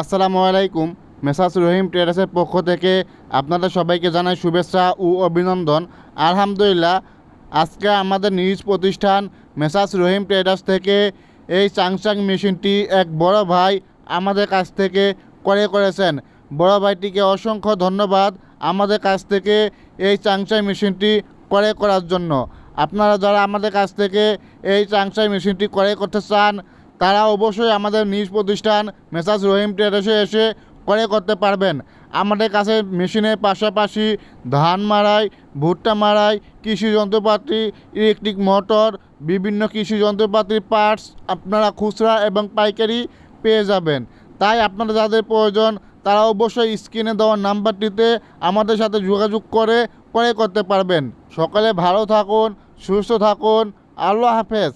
আসসালামু আলাইকুম। মেসাস রহিম ট্রেডার্সের পক্ষ থেকে আপনাদের সবাইকে জানাই শুভেচ্ছা ও অভিনন্দন। আলহামদুলিল্লাহ, আজকে আমাদের নিজ প্রতিষ্ঠান মেসাস রহিম ট্রেডার্স থেকে এই চাংচাং মেশিনটি এক বড় ভাই আমাদের কাছ থেকে ক্রয় করেছেন। বড় ভাইটিকে অসংখ্য ধন্যবাদ আমাদের কাছ থেকে এই চাংচাং মেশিনটি ক্রয় করার জন্য। আপনারা যারা আমাদের কাছ থেকে এই চাংচাই মেশিনটি ক্রয় করতে চান তারা অবশ্যই আমাদের নিজ প্রতিষ্ঠান মেসাজ রহিম ট্রেডার্সে এসে ক্রয় করতে পারবেন। আমাদের কাছে মেশিনের পাশাপাশি ধান মাড়াই, ভুট্টা মারাই কৃষি যন্ত্রপাতি, ইলেকট্রিক মোটর, বিভিন্ন কৃষি যন্ত্রপাতির পার্টস আপনারা খুচরা এবং পাইকারি পেয়ে যাবেন। তাই আপনারা যাদের প্রয়োজন, তারা অবশ্যই স্ক্রিনে দেওয়া নাম্বারটিতে আমাদের সাথে যোগাযোগ করে ক্রয় করতে পারবেন। সকালে ভালো থাকুন, সুস্থ থাকুন। আল্লাহ হাফেজ।